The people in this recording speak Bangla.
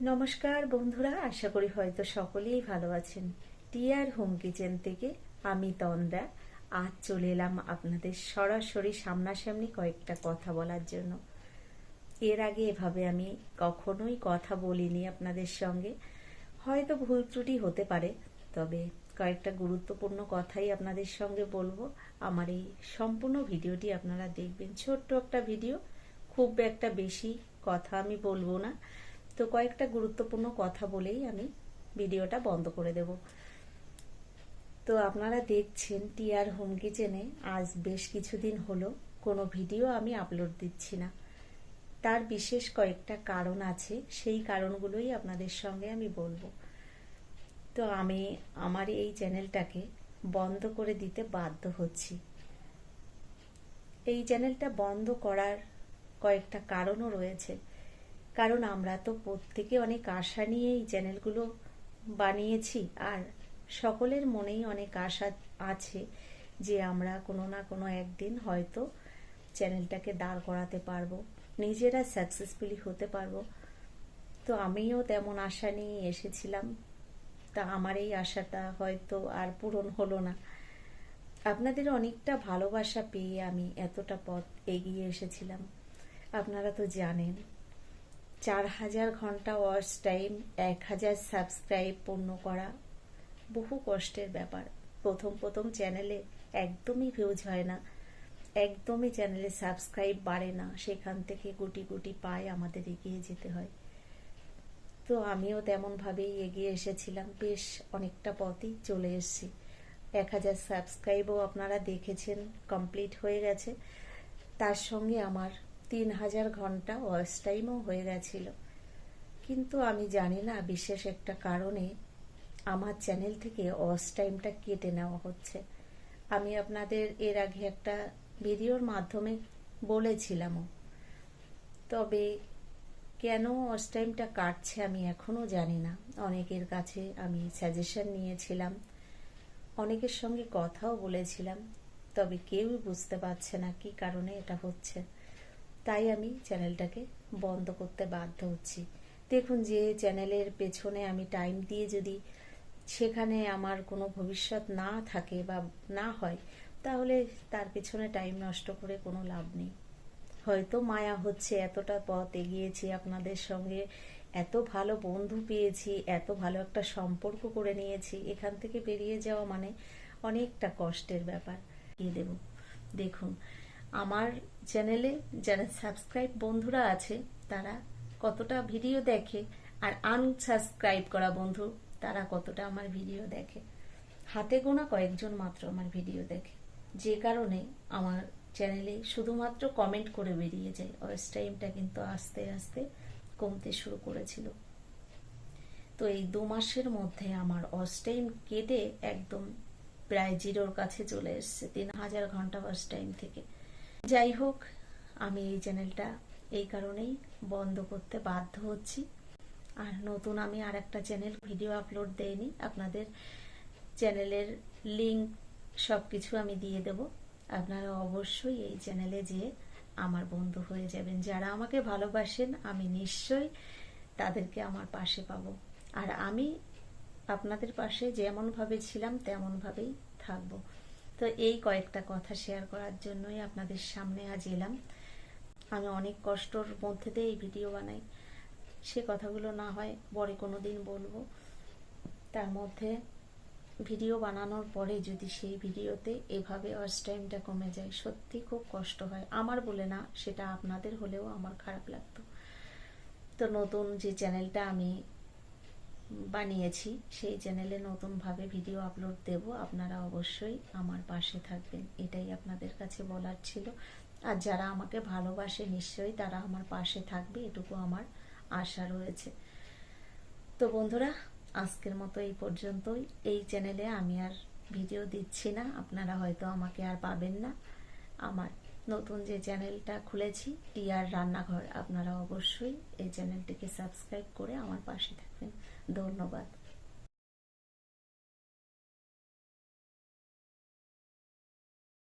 নমস্কার বন্ধুরা, আশা করি হয়তো সকলেই ভালো আছেন। টিয়ার হোম কিচেন থেকে আমি তন্দ্রা। আজ চলে এলাম আপনাদের সরাসরি সামনাসামনি কয়েকটা কথা বলার জন্য। এর আগে এভাবে আমি কখনোই কথা বলিনি আপনাদের সঙ্গে। হয়তো ভুল ত্রুটি হতে পারে, তবে কয়েকটা গুরুত্বপূর্ণ কথাই আপনাদের সঙ্গে বলব। আমার এই সম্পূর্ণ ভিডিওটি আপনারা দেখবেন। ছোট্ট একটা ভিডিও, খুব একটা বেশি কথা আমি বলব না। তো কয়েকটা গুরুত্বপূর্ণ কথা বলেই আমি ভিডিওটা বন্ধ করে দেব। তো আপনারা দেখছেন টিআর হোম কিচেনে আজ বেশ কিছুদিন হলো কোনো ভিডিও আমি আপলোড দিচ্ছি না। তার বিশেষ কয়েকটা কারণ আছে, সেই কারণগুলোই আপনাদের সঙ্গে আমি বলব। তো আমি আমার এই চ্যানেলটাকে বন্ধ করে দিতে বাধ্য হচ্ছি। এই চ্যানেলটা বন্ধ করার কয়েকটা কারণও রয়েছে। কারণ আমরা তো প্রত্যেকে অনেক আশা নিয়ে এই চ্যানেলগুলো বানিয়েছি, আর সকলের মনেই অনেক আশা আছে যে আমরা কোনো না কোনো একদিন হয়তো চ্যানেলটাকে দাঁড় করাতে পারব, নিজেরা সাকসেসফুলি হতে পারব। তো আমিও তেমন আশা নিয়ে এসেছিলাম, তা আমার এই আশাটা হয়তো আর পূরণ হলো না। আপনাদের অনেকটা ভালোবাসা পেয়ে আমি এতটা পথ এগিয়ে এসেছিলাম। আপনারা তো জানেন চার হাজার ঘণ্টা ওয়াচ টাইম এক হাজার সাবস্ক্রাইব পূর্ণ করা বহু কষ্টের ব্যাপার। প্রথম প্রথম চ্যানেলে একদমই ভিউজ হয় না। একদমই চ্যানেলে সাবস্ক্রাইব বাড়ে না। সেখান থেকে গুটি গুটি পায় আমাদের এগিয়ে যেতে হয়। তো আমিও তেমনভাবেই এগিয়ে এসেছিলাম। বেশ অনেকটা পথই চলে এসেছি। এক হাজার সাবস্ক্রাইবও আপনারা দেখেছেন কমপ্লিট হয়ে গেছে। তার সঙ্গে আমার তিন হাজার ঘণ্টা ওয়াচ টাইমও হয়ে গেছিল। কিন্তু আমি জানি না বিশেষ একটা কারণে আমার চ্যানেল থেকে ওয়াচ টাইমটা কেটে নেওয়া হচ্ছে। আমি আপনাদের এর আগে একটা ভিডিওর মাধ্যমে বলেছিলামও। তবে কেন ওয়াচ টাইমটা কাটছে আমি এখনও জানি না। অনেকের কাছে আমি সাজেশন নিয়েছিলাম। অনেকের সঙ্গে কথাও বলেছিলাম। তবে কেউই বুঝতে পারছে না কি কারণে এটা হচ্ছে। তাই আমি চ্যানেলটাকে বন্ধ করতে বাধ্য হচ্ছি। দেখুন যে চ্যানেলের পেছনে আমি টাইম দিয়ে যদি সেখানে আমার কোনো ভবিষ্যৎ না থাকে বা না হয়, তাহলে তার পেছনে টাইম নষ্ট করে কোনো লাভ নেই। হয়তো মায়া হচ্ছে, এতটা পথ এগিয়েছি আপনাদের সঙ্গে, এত ভালো বন্ধু পেয়েছি, এত ভালো একটা সম্পর্ক করে নিয়েছি, এখান থেকে বেরিয়ে যাওয়া মানে অনেকটা কষ্টের ব্যাপার। দিয়ে দেব। দেখুন আমার চ্যানেলে যারা সাবস্ক্রাইব বন্ধুরা আছে, তারা কতটা ভিডিও দেখে, আর আনসাবস্ক্রাইব করা বন্ধু, তারা কতটা আমার ভিডিও দেখে। হাতে গোনা কয়েকজন মাত্র আমার ভিডিও দেখে। যে কারণে আমার চ্যানেলে শুধুমাত্র কমেন্ট করে বেরিয়ে যায়। ওয়েস টাইমটা কিন্তু আস্তে আস্তে কমতে শুরু করেছিল। তো এই দু মাসের মধ্যে আমার ওয়াচ টাইম কেটে একদম প্রায় জিরোর কাছে চলে এসছে। তিন হাজার ঘণ্টা ওয়াচ টাইম থেকে। যাই হোক, আমি এই চ্যানেলটা এই কারণেই বন্ধ করতে বাধ্য হচ্ছি। আর নতুন আমি আর একটা চ্যানেল ভিডিও আপলোড দেইনি, আপনাদের চ্যানেলের লিঙ্ক সব কিছু আমি দিয়ে দেব। আপনারা অবশ্যই এই চ্যানেলে যেয়ে আমার বন্ধু হয়ে যাবেন। যারা আমাকে ভালোবাসেন, আমি নিশ্চয়ই তাদেরকে আমার পাশে পাবো। আর আমি আপনাদের পাশে যেমনভাবে ছিলাম, তেমনভাবেই থাকব। তো এই কয়েকটা কথা শেয়ার করার জন্যই আপনাদের সামনে আজ এলাম। আমি অনেক কষ্টর মধ্যে দিয়ে এই ভিডিও বানাই। সে কথাগুলো না হয় পরে কোনো দিন বলব। তার মধ্যে ভিডিও বানানোর পরে যদি সেই ভিডিওতে এভাবে ওয়াচ টাইমটা কমে যায়, সত্যি খুব কষ্ট হয়। আমার বলে না, সেটা আপনাদের হলেও আমার খারাপ লাগতো। তো নতুন যে চ্যানেলটা আমি বানিয়েছি, সেই চ্যানেলে নতুনভাবে ভিডিও আপলোড দেব। আপনারা অবশ্যই আমার পাশে থাকবেন, এটাই আপনাদের কাছে বলার ছিল। আর যারা আমাকে ভালোবাসে, নিশ্চয়ই তারা আমার পাশে থাকবে, এটুকু আমার আশা রয়েছে। তো বন্ধুরা, আজকের মতো এই পর্যন্তই। এই চ্যানেলে আমি আর ভিডিও দিচ্ছি না, আপনারা হয়তো আমাকে আর পাবেন না। আমার নতুন যে চ্যানেলটা খুলেছি, টিয়ার রান্নাঘর, আপনারা অবশ্যই এই চ্যানেলটিকে সাবস্ক্রাইব করে আমার পাশে থাকবেন। ধন্যবাদ।